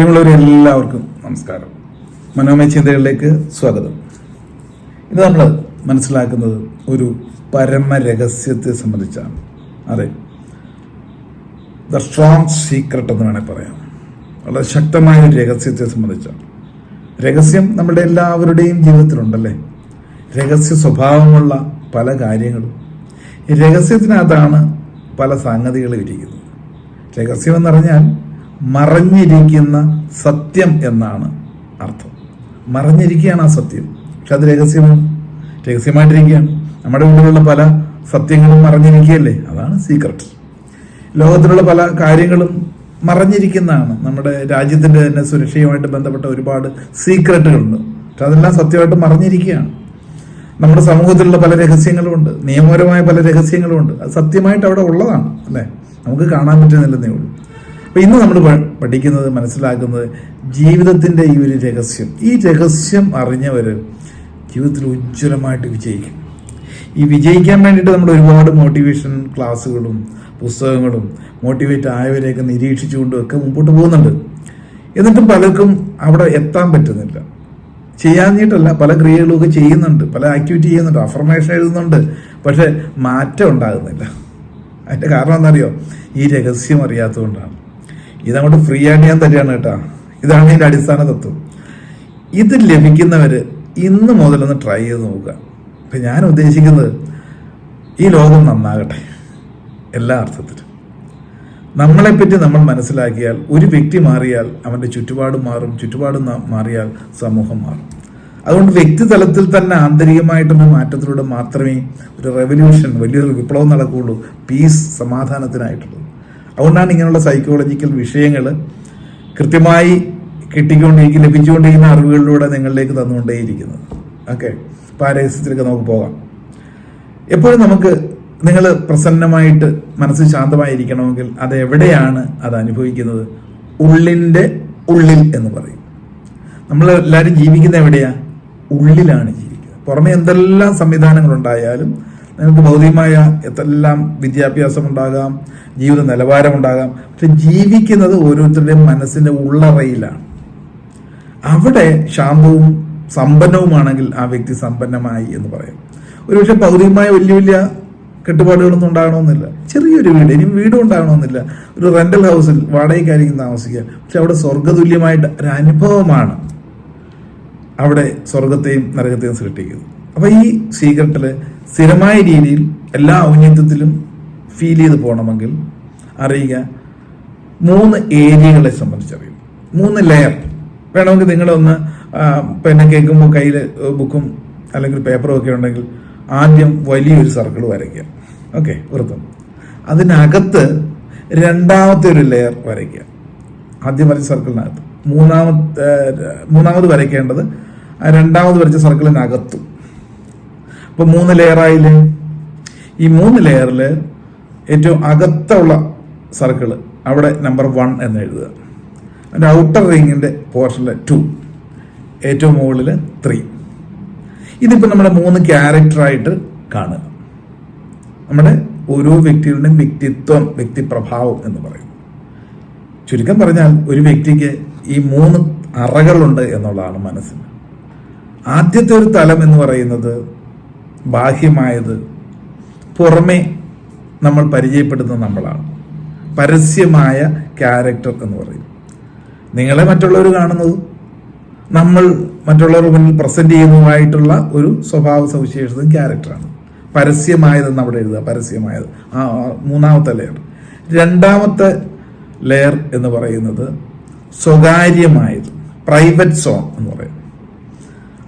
എല്ലാവർക്കും നമസ്കാരം. മനോമയ ചിന്തകളിലേക്ക് സ്വാഗതം. ഇത് നമ്മൾ മനസ്സിലാക്കുന്നത് ഒരു പരമ രഹസ്യത്തെ സംബന്ധിച്ചാണ്. അതെ. ദ സ്ട്രോങ് സീക്രട്ട് എന്ന് വേണേൽ പറയാം. വളരെ ശക്തമായ ഒരു രഹസ്യത്തെ സംബന്ധിച്ചാണ്. രഹസ്യം നമ്മുടെ എല്ലാവരുടെയും ജീവിതത്തിലുണ്ടല്ലേ? രഹസ്യ സ്വഭാവമുള്ള പല കാര്യങ്ങളും. രഹസ്യത്തിനകത്താണ് പല സംഗതികളും ഇരിക്കുന്നത്. രഹസ്യം പറഞ്ഞാൽ മറഞ്ഞിരിക്കുന്ന സത്യം എന്നാണ് അർത്ഥം. മറഞ്ഞിരിക്കുകയാണ് ആ സത്യം. പക്ഷെ അത് രഹസ്യമാണ്. രഹസ്യമായിട്ടിരിക്കുകയാണ്. നമ്മുടെ ഉള്ളിലുള്ള പല സത്യങ്ങളും മറഞ്ഞിരിക്കുകയല്ലേ? അതാണ് സീക്രട്ട് ലോകത്തിലുള്ള പല കാര്യങ്ങളും മറഞ്ഞിരിക്കുന്നതാണ്. നമ്മുടെ രാജ്യത്തിന്റെ തന്നെ സുരക്ഷയുമായിട്ട് ബന്ധപ്പെട്ട ഒരുപാട് സീക്രട്ടുകളുണ്ട് പക്ഷെ അതെല്ലാം സത്യമായിട്ട് മറഞ്ഞിരിക്കുകയാണ്. നമ്മുടെ സമൂഹത്തിലുള്ള പല രഹസ്യങ്ങളുമുണ്ട്. നിയമപരമായ പല രഹസ്യങ്ങളുമുണ്ട്. അത് സത്യമായിട്ട് അവിടെ ഉള്ളതാണ് അല്ലേ? നമുക്ക് കാണാൻ പറ്റുന്നില്ലെന്നേ ഉള്ളൂ. അപ്പൊ ഇന്ന് നമ്മൾ പഠിക്കുന്നത് മനസ്സിലാക്കുന്നത് ജീവിതത്തിന്റെ ഈ ഒരു രഹസ്യം. ഈ രഹസ്യം അറിഞ്ഞവർ ജീവിതത്തിൽ ഉജ്ജ്വലമായിട്ട് വിജയിക്കും. ഈ വിജയിക്കാൻ വേണ്ടിയിട്ട് നമ്മൾ ഒരുപാട് മോട്ടിവേഷൻ ക്ലാസ്സുകളും പുസ്തകങ്ങളും മോട്ടിവേറ്റ് ആയവരെയൊക്കെ നിരീക്ഷിച്ചുകൊണ്ടും ഒക്കെ മുമ്പോട്ട് പോകുന്നുണ്ട്. എന്നിട്ടും പലർക്കും അവിടെ എത്താൻ പറ്റുന്നില്ല. ചെയ്യാഞ്ഞിട്ടല്ല പല ക്രിയകളൊക്കെ ചെയ്യുന്നുണ്ട് പല ആക്ടിവിറ്റി ചെയ്യുന്നുണ്ട് അഫർമേഷൻ എഴുതുന്നുണ്ട് പക്ഷെ മാറ്റം ഉണ്ടാകുന്നില്ല. അതിന്റെ കാരണം എന്താണെന്നറിയോ? ഈ രഹസ്യം അറിയാത്തതുകൊണ്ടാണ്. ഇതങ്ങോട്ട് ഫ്രീ ആയിട്ട് ഞാൻ തരികയാണ് കേട്ടോ. ഇതാണ് ഇതിന്റെ അടിസ്ഥാന തത്വം. ഇത് ലഭിക്കുന്നവര് ഇന്ന് മുതലൊന്ന് ട്രൈ ചെയ്ത് നോക്കുക. അപ്പൊ ഞാൻ ഉദ്ദേശിക്കുന്നത് ഈ ലോകം നന്നാകട്ടെ. എല്ലാ അർത്ഥത്തിലും. നമ്മളെപ്പറ്റി നമ്മൾ മനസ്സിലാക്കിയാൽ ഒരു വ്യക്തി മാറിയാൽ അവന്റെ ചുറ്റുപാട് മാറും ചുറ്റുപാട് മാറിയാൽ സമൂഹം മാറും. അതുകൊണ്ട് വ്യക്തി തലത്തിൽ തന്നെ ആന്തരികമായിട്ടുള്ള മാറ്റത്തിലൂടെ മാത്രമേ ഒരു റെവല്യൂഷൻ വലിയൊരു വിപ്ലവം നടക്കുകയുള്ളൂ. പീസ് സമാധാനത്തിനായിട്ടുള്ളത്. അതുകൊണ്ടാണ് ഇങ്ങനെയുള്ള സൈക്കോളജിക്കൽ വിഷയങ്ങൾ കൃത്യമായി കിട്ടിക്കൊണ്ടിരിക്കുന്ന ലഭിച്ചുകൊണ്ടിരിക്കുന്ന അറിവുകളിലൂടെ നിങ്ങളിലേക്ക് തന്നുകൊണ്ടേയിരിക്കുന്നത്. ഓക്കെ അപ്പോൾ ആ രഹസ്യത്തിലേക്ക് നമുക്ക് പോകാം. എപ്പോഴും നമുക്ക് നിങ്ങൾ പ്രസന്നമായിട്ട് മനസ്സ് ശാന്തമായിരിക്കണമെങ്കിൽ അത് എവിടെയാണ് അത് അനുഭവിക്കുന്നത്? ഉള്ളിന്റെ ഉള്ളിൽ എന്ന് പറയും. നമ്മൾ എല്ലാവരും ജീവിക്കുന്നത് എവിടെയാണ് ഉള്ളിലാണ് ജീവിക്കുന്നത് പുറമെ എന്തെല്ലാം സംവിധാനങ്ങൾ ഉണ്ടായാലും നിങ്ങൾക്ക് ഭൗതികമായ എത്രയെല്ലാം വിദ്യാഭ്യാസം ഉണ്ടാകാം ജീവിത നിലവാരം ഉണ്ടാകാം. പക്ഷെ ജീവിക്കുന്നത് ഓരോരുത്തരുടെയും മനസ്സിന്റെ ഉള്ളറയിലാണ്. അവിടെ ശാന്തവും സമ്പന്നവുമാണെങ്കിൽ ആ വ്യക്തി സമ്പന്നമായി എന്ന് പറയാം. ഒരുപക്ഷെ ഭൗതികമായ വലിയ വലിയ കെട്ടുപാടുകളൊന്നും ഉണ്ടാകണമെന്നില്ല. ചെറിയൊരു വീട് ഇനി വീടും ഉണ്ടാകണമെന്നില്ല. ഒരു റെന്റൽ ഹൗസിൽ വാടകയ്ക്കായിരിക്കും താമസിക്കുക. പക്ഷെ അവിടെ സ്വർഗതുല്യമായിട്ട് ഒരു അനുഭവമാണ് അവിടെ സ്വർഗത്തെയും നരകത്തെയും സൃഷ്ടിക്കുന്നത്. അപ്പൊ ഈ സീക്രട്ടിൽ സ്ഥിരമായ രീതിയിൽ എല്ലാ ഔന്നത്യത്തിലും ഫീൽ ചെയ്ത് പോകണമെങ്കിൽ അറിയുക മൂന്ന് ഏരിയകളെ സംബന്ധിച്ചറിയും മൂന്ന് ലെയർ വേണമെങ്കിൽ നിങ്ങളൊന്ന് പിന്നെ കേൾക്കുമ്പോൾ കയ്യിൽ ബുക്കും അല്ലെങ്കിൽ പേപ്പറും ഒക്കെ ഉണ്ടെങ്കിൽ ആദ്യം വലിയൊരു സർക്കിൾ വരയ്ക്കുക. ഓക്കെ വൃത്തം. അതിനകത്ത് രണ്ടാമത്തെ ഒരു ലെയർ വരയ്ക്കുക. ആദ്യം വരച്ച സർക്കിളിനകത്ത് മൂന്നാമത്തെ മൂന്നാമത് വരയ്ക്കേണ്ടത് രണ്ടാമത് വരച്ച സർക്കിളിനകത്തും അപ്പൊ മൂന്ന് ലെയറായില്ലേ ഈ മൂന്ന് ലെയറിൽ ഏറ്റവും അകത്തുള്ള സർക്കിൾ അവിടെ നമ്പർ വൺ എന്ന് എഴുതുക. അതിന്റെ ഔട്ടർ റിങ്ങിന്റെ പോർഷനിൽ ടു ഏറ്റവും മുകളിൽ ത്രീ ഇതിപ്പോൾ നമ്മുടെ മൂന്ന് ക്യാരക്ടറായിട്ട് കാണുക. നമ്മുടെ ഓരോ വ്യക്തികളുടെയും വ്യക്തിത്വം വ്യക്തിപ്രഭാവം എന്ന് പറയും. ചുരുക്കം പറഞ്ഞാൽ ഒരു വ്യക്തിക്ക് ഈ മൂന്ന് അറകളുണ്ട് എന്നുള്ളതാണ് മനസ്സിന്. ആദ്യത്തെ ഒരു തലം എന്ന് പറയുന്നത് ബാഹ്യമായത് പുറമെ നമ്മൾ പരിചയപ്പെടുന്ന നമ്മളാണ്. പരസ്യമായ ക്യാരക്ടർ എന്ന് പറയും. നിങ്ങളെ മറ്റുള്ളവർ കാണുന്നത് നമ്മൾ മറ്റുള്ളവർക്ക് മുന്നിൽ പ്രസന്റ് ചെയ്യുന്നതുമായിട്ടുള്ള ഒരു സ്വഭാവ സവിശേഷതയും ക്യാരക്ടറാണ് പരസ്യമായതെന്ന് അവിടെ എഴുതുക. പരസ്യമായത്. ആ, മൂന്നാമത്തെ ലെയർ രണ്ടാമത്തെ ലെയർ എന്ന് പറയുന്നത് സ്വകാര്യമായത്. പ്രൈവറ്റ് സോൺ എന്ന് പറയും.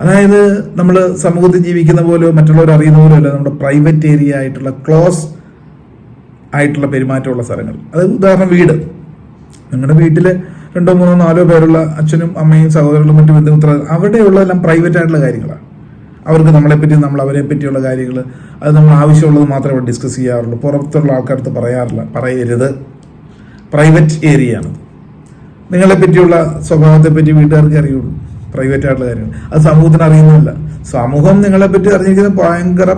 അതായത് നമ്മൾ സമൂഹത്തിൽ ജീവിക്കുന്ന പോലെയോ മറ്റുള്ളവർ അറിയുന്ന പോലെയോ അല്ല നമ്മുടെ പ്രൈവറ്റ് ഏരിയ ആയിട്ടുള്ള ക്ലോസ് ആയിട്ടുള്ള പെരുമാറ്റമുള്ള സ്ഥലങ്ങൾ. അത് ഉദാഹരണം വീട്. നിങ്ങളുടെ വീട്ടിൽ രണ്ടോ മൂന്നോ നാലോ പേരുള്ള അച്ഛനും അമ്മയും സഹോദരങ്ങളും മറ്റു ബന്ധുമിത്ര അവിടെയുള്ളതെല്ലാം പ്രൈവറ്റ് ആയിട്ടുള്ള കാര്യങ്ങളാണ് അവർക്ക് നമ്മളെപ്പറ്റി നമ്മൾ അവരെ പറ്റിയുള്ള കാര്യങ്ങൾ അത് നമ്മൾ ആവശ്യമുള്ളത് മാത്രമേ അവിടെ ഡിസ്കസ് ചെയ്യാറുള്ളൂ. പുറത്തുള്ള ആൾക്കാർക്ക് പറയാറില്ല പറയരുത്. പ്രൈവറ്റ് ഏരിയ ആണ്. നിങ്ങളെ പറ്റിയുള്ള സ്വഭാവത്തെ പറ്റി വീട്ടുകാർക്ക് അറിയുള്ളൂ. പ്രൈവറ്റ് ആയിട്ടുള്ള കാര്യങ്ങൾ. അത് സമൂഹത്തിന് അറിയുന്നില്ല സമൂഹം നിങ്ങളെ പറ്റി അറിഞ്ഞിരിക്കുന്നത് ഭയങ്കര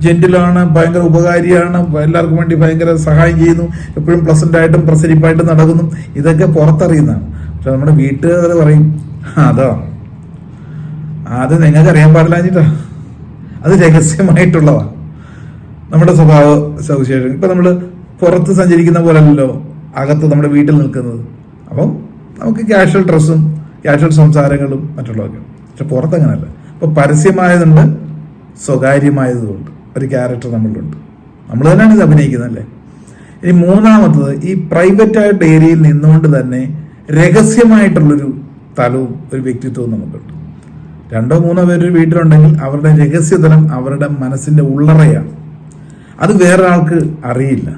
ജെന്റിലാണ് ഭയങ്കര ഉപകാരിയാണ് എല്ലാവർക്കും വേണ്ടി ഭയങ്കര സഹായം ചെയ്യുന്നു എപ്പോഴും പ്ലസന്റ് ആയിട്ടും പ്രസരിപ്പായിട്ടും നടക്കുന്നു. ഇതൊക്കെ പുറത്തറിയുന്നതാണ്. പക്ഷെ നമ്മുടെ വീട്ടുകാർ പറയും "ആ, അതോ? അത് നിങ്ങൾക്ക് അറിയാൻ പാടില്ലാഞ്ഞിട്ടാ അത് രഹസ്യമായിട്ടുള്ളതാ. നമ്മുടെ സ്വഭാവ സവിശേഷം ഇപ്പൊ നമ്മൾ പുറത്ത് സഞ്ചരിക്കുന്ന പോലല്ലോ അകത്ത് നമ്മുടെ വീട്ടിൽ നിൽക്കുന്നത്. അപ്പം നമുക്ക് ക്യാഷ്വൽ ഡ്രസ്സും ക്യാഷ്വൽ സംസാരങ്ങളും മറ്റുള്ളതൊക്കെ. പക്ഷെ പുറത്തങ്ങനല്ല. ഇപ്പൊ പരസ്യമായതുണ്ട് സ്വകാര്യമായതുകൊണ്ട് ഒരു ക്യാരക്ടർ നമ്മളിലുണ്ട്. നമ്മൾ തന്നെയാണ് ഇത് അഭിനയിക്കുന്നത് അല്ലേ? ഇനി മൂന്നാമത്തത് ഈ പ്രൈവറ്റ് ആയിട്ട് ഏരിയയിൽ നിന്നുകൊണ്ട് തന്നെ രഹസ്യമായിട്ടുള്ളൊരു തലവും ഒരു വ്യക്തിത്വവും നമുക്കുണ്ട്. രണ്ടോ മൂന്നോ പേര് വീട്ടിലുണ്ടെങ്കിൽ അവരുടെ രഹസ്യതലം അവരുടെ മനസ്സിന്റെ ഉള്ളറയാണ്. അത് വേറൊരാൾക്ക് അറിയില്ല.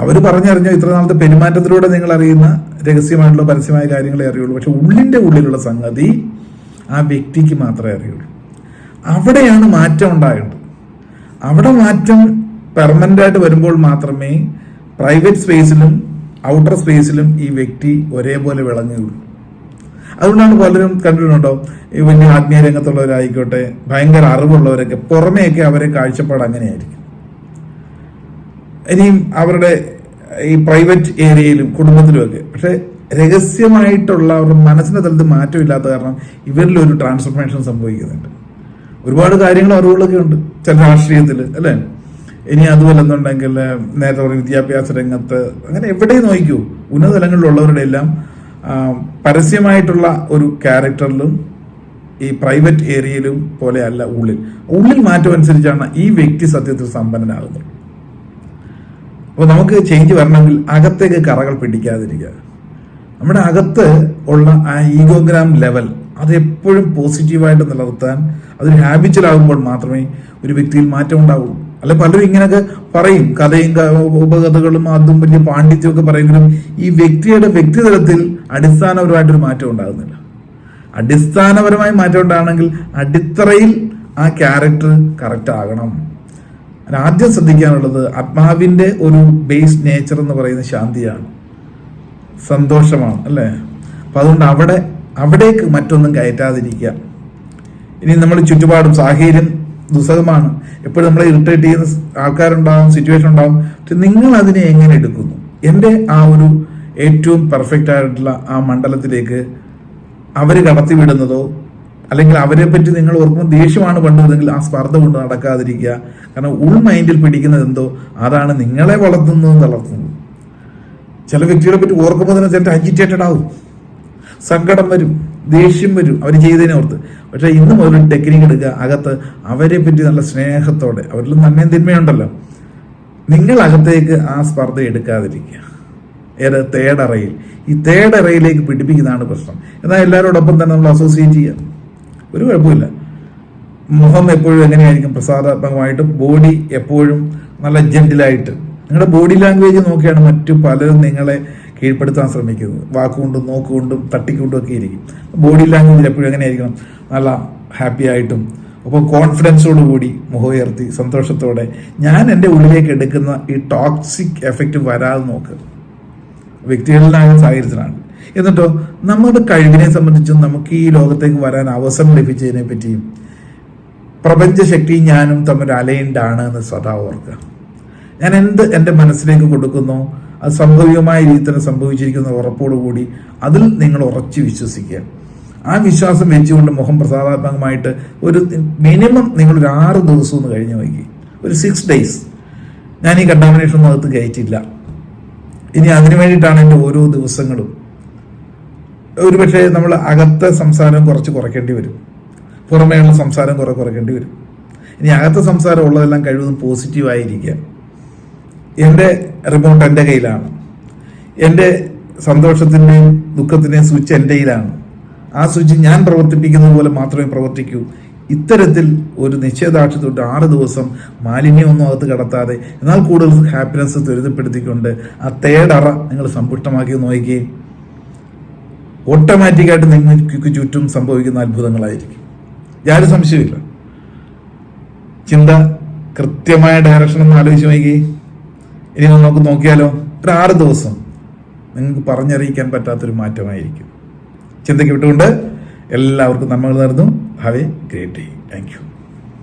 അവർ പറഞ്ഞറിഞ്ഞോ ഇത്ര നാളത്തെ പെരുമാറ്റത്തിലൂടെ നിങ്ങൾ അറിയുന്ന രഹസ്യമായിട്ടുള്ള പരസ്യമായ കാര്യങ്ങളെ അറിയുള്ളൂ. പക്ഷെ ഉള്ളിന്റെ ഉള്ളിലുള്ള സംഗതി ആ വ്യക്തിക്ക് മാത്രമേ അറിയുള്ളൂ. അവിടെയാണ് മാറ്റം ഉണ്ടായത്. അവിടെ മാറ്റം പെർമനന്റായിട്ട് വരുമ്പോൾ മാത്രമേ പ്രൈവറ്റ് സ്പേസിലും ഔട്ടർ സ്പേസിലും ഈ വ്യക്തി ഒരേപോലെ വിളങ്ങുകയുള്ളൂ അതുകൊണ്ടാണ് പലരും കണ്ടിട്ടുണ്ടോ ഈ വലിയ ആത്മീയ രംഗത്തുള്ളവരായിക്കോട്ടെ ഭയങ്കര അറിവുള്ളവരൊക്കെ പുറമേയൊക്കെ അവരെ കാഴ്ചപ്പാട് അങ്ങനെയായിരിക്കും. ഇനിയും അവരുടെ ഈ പ്രൈവറ്റ് ഏരിയയിലും കുടുംബത്തിലുമൊക്കെ പക്ഷേ രഹസ്യമായിട്ടുള്ള അവരുടെ മനസ്സിന്റെ തലത്തിൽ മാറ്റമില്ലാത്ത കാരണം ഇവരിൽ ഒരു ട്രാൻസ്ഫർമേഷൻ സംഭവിക്കുന്നുണ്ട്. ഒരുപാട് കാര്യങ്ങൾ അറിവുകളൊക്കെ ഉണ്ട് ചില രാഷ്ട്രീയത്തിൽ അല്ലേ? ഇനി അതുപോലെ എന്നുണ്ടെങ്കിൽ നേരത്തെ പറഞ്ഞ വിദ്യാഭ്യാസ രംഗത്ത് അങ്ങനെ എവിടെ നോക്കൂ ഉന്നത തലങ്ങളിലുള്ളവരുടെ എല്ലാം പരസ്യമായിട്ടുള്ള ഒരു ക്യാരക്ടറിലും ഈ പ്രൈവറ്റ് ഏരിയയിലും പോലെയല്ല ഉള്ളിൽ. ഉള്ളിൽ മാറ്റം അനുസരിച്ചാണ് ഈ വ്യക്തി സത്യത്തിൽ സമ്പന്നനാകുന്നത്. അപ്പോൾ നമുക്ക് ചേഞ്ച് വരണമെങ്കിൽ അകത്തേക്ക് കറകൾ പിടിക്കാതിരിക്കുക. നമ്മുടെ അകത്ത് ഉള്ള ആ ഈഗോഗ്രാം ലെവൽ അത് എപ്പോഴും പോസിറ്റീവായിട്ട് നിലനിർത്താൻ അതൊരു ഹാബിച്വലാകുമ്പോൾ മാത്രമേ ഒരു വ്യക്തിയിൽ മാറ്റം ഉണ്ടാവുള്ളൂ. അല്ലെ പലരും ഇങ്ങനെയൊക്കെ പറയും കഥയും ഉപകഥകളും അതും വലിയ പാണ്ഡിത്യമൊക്കെ പറയുമെങ്കിലും ഈ വ്യക്തിയുടെ വ്യക്തിതലത്തിൽ അടിസ്ഥാനപരമായിട്ടൊരു മാറ്റം ഉണ്ടാകുന്നില്ല. അടിസ്ഥാനപരമായി മാറ്റം ഉണ്ടാകണമെങ്കിൽ അടിത്തറയിൽ ആ ക്യാരക്ടർ കറക്റ്റ് ആകണം. ആദ്യം ശ്രദ്ധിക്കാനുള്ളത് ആത്മാവിന്റെ ഒരു ബേസ് നേച്ചർ എന്ന് പറയുന്ന ശാന്തിയാണ്. സന്തോഷമാണ് അല്ലേ? അപ്പൊ അതുകൊണ്ട് അവിടെ അവിടേക്ക് മറ്റൊന്നും കയറ്റാതിരിക്കുക. ഇനി നമ്മൾ ചുറ്റുപാടും സാഹചര്യം ദുസ്സഹമാണ്. എപ്പോഴും നമ്മളെ ഇറിറ്റേറ്റ് ചെയ്യുന്ന ആൾക്കാരുണ്ടാവും സിറ്റുവേഷൻ ഉണ്ടാവും. പക്ഷെ നിങ്ങൾ അതിനെ എങ്ങനെ എടുക്കുന്നു? എന്റെ ആ ഒരു ഏറ്റവും പെർഫെക്റ്റ് ആയിട്ടുള്ള ആ മണ്ഡലത്തിലേക്ക് അവർ കടത്തിവിടുന്നതോ അല്ലെങ്കിൽ അവരെ പറ്റി നിങ്ങൾ ഓർക്കുമ്പോൾ ദേഷ്യമാണ് പണ്ടുവെങ്കിൽ ആ സ്പർദ്ധ കൊണ്ട് നടക്കാതിരിക്കുക. കാരണം ഉൾ മൈൻഡിൽ പിടിക്കുന്നത് എന്തോ? അതാണ് നിങ്ങളെ വളർത്തുന്നതും തളർത്തുന്നത് ചില വ്യക്തികളെ പറ്റി ഓർക്കുമ്പോൾ തന്നെ ചിലപ്പോൾ അജിറ്റേറ്റഡ് ആവും. സങ്കടം വരും ദേഷ്യം വരും അവർ ചെയ്തതിനെ ഓർത്ത്. പക്ഷേ ഇന്ന് മുതൽ ടെക്നിക്ക് എടുക്കുക അകത്ത് അവരെ പറ്റി നല്ല സ്നേഹത്തോടെ അവരിൽ നന്മയും തിന്മയുണ്ടല്ലോ. നിങ്ങൾ അകത്തേക്ക് ആ സ്പർദ്ധ എടുക്കാതിരിക്കുക. ഏത്? തേടറയിൽ ഈ തേടറയിലേക്ക് പിടിപ്പിക്കുന്നതാണ് പ്രശ്നം. എന്നാൽ എല്ലാവരോടൊപ്പം തന്നെ നമ്മൾ അസോസിയേറ്റ് ചെയ്യുക. ഒരു കുഴപ്പമില്ല മുഖം എപ്പോഴും എങ്ങനെയായിരിക്കും? പ്രസാദാത്മകമായിട്ടും ബോഡി എപ്പോഴും നല്ല ജെന്റിലായിട്ട് നിങ്ങളുടെ ബോഡി ലാംഗ്വേജ് നോക്കിയാണ് മറ്റു പലരും നിങ്ങളെ കീഴ്പ്പെടുത്താൻ ശ്രമിക്കുന്നത്. വാക്കുകൊണ്ടും നോക്കുകൊണ്ടും തട്ടിക്കൊണ്ടും ഒക്കെ ഇരിക്കും. ബോഡി ലാംഗ്വേജ് എപ്പോഴും എങ്ങനെയായിരിക്കണം? നല്ല ഹാപ്പി ആയിട്ടും അപ്പോൾ കോൺഫിഡൻസോട് കൂടി മുഖമുയർത്തി സന്തോഷത്തോടെ. ഞാൻ എന്റെ ഉള്ളിലേക്ക് എടുക്കുന്ന ഈ ടോക്സിക് എഫക്റ്റ് വരാതെ നോക്ക്. വ്യക്തികളിലായ സാഹചര്യത്തിലാണ് എന്നിട്ടോ നമ്മുടെ കഴിവിനെ സംബന്ധിച്ചും നമുക്ക് ഈ ലോകത്തേക്ക് വരാൻ അവസരം ലഭിച്ചതിനെ പറ്റിയും പ്രപഞ്ചശക്തിയും ഞാനും തമ്മിൽ അലൈൻഡ് ആണ് എന്ന് സദാ ഓർക്കുക. ഞാൻ എന്ത് എന്റെ മനസ്സിലേക്ക് കൊടുക്കുന്നു? അത് സംഭവ്യമായ രീതിയിൽ തന്നെ സംഭവിച്ചിരിക്കുന്ന ഉറപ്പോടുകൂടി അതിൽ നിങ്ങൾ ഉറച്ചു വിശ്വസിക്കുക. ആ വിശ്വാസം വെച്ചുകൊണ്ട് മുഖം പ്രസാദാത്മകമായിട്ട് ഒരു മിനിമം നിങ്ങൾ ഒരു ആറ് ദിവസം ഒന്ന് കഴിഞ്ഞ് നോക്കി. ഒരു സിക്സ് ഡേയ്സ് ഞാൻ ഈ കണ്ടാമിനേഷൻ അകത്ത് കയറ്റില്ല ഇനി അതിനു വേണ്ടിയിട്ടാണ് എന്റെ ഓരോ ദിവസങ്ങളും. ഒരുപക്ഷെ നമ്മൾ അകത്തെ സംസാരം കുറച്ച് കുറയ്ക്കേണ്ടി വരും. പുറമേയുള്ള സംസാരം കുറെ കുറയ്ക്കേണ്ടി വരും. ഇനി അകത്തെ സംസാരം ഉള്ളതെല്ലാം കഴിവതും പോസിറ്റീവായിരിക്കുക എന്റെ റിമോട്ട് എന്റെ കയ്യിലാണ്. എന്റെ സന്തോഷത്തിന്റെയും ദുഃഖത്തിന്റെയും സ്വിച്ച് എന്റെ കയ്യിലാണ്. ആ സ്വിച്ച് ഞാൻ പ്രവർത്തിപ്പിക്കുന്നത് പോലെ മാത്രമേ പ്രവർത്തിക്കൂ. ഇത്തരത്തിൽ ഒരു നിശ്ചയദാർഢ്യത്തോട്ട് ആറ് ദിവസം മാലിന്യമൊന്നും അകത്ത് കടത്താതെ എന്നാൽ കൂടുതൽ ഹാപ്പിനെസ് ത്വരിതപ്പെടുത്തിക്കൊണ്ട് ആ തേടറ നിങ്ങൾ സമ്പുഷ്ടമാക്കി നോക്കുകയും ഓട്ടോമാറ്റിക്കായിട്ട് നിങ്ങൾക്ക് ചുറ്റും സംഭവിക്കുന്ന അത്ഭുതങ്ങളായിരിക്കും. യാതൊരു സംശയമില്ല ചിന്ത കൃത്യമായ ഡയറക്ഷൻ ഒന്ന് ആലോചിച്ച് നോക്കി. ഇനി നമുക്ക് നോക്കിയാലോ ഒരു ആറ് ദിവസം നിങ്ങൾക്ക് പറഞ്ഞറിയിക്കാൻ പറ്റാത്തൊരു മാറ്റമായിരിക്കും. ചിന്തയ്ക്ക് വിട്ടുകൊണ്ട് എല്ലാവർക്കും നന്മകൾ നേർന്നു. Have a great day thank you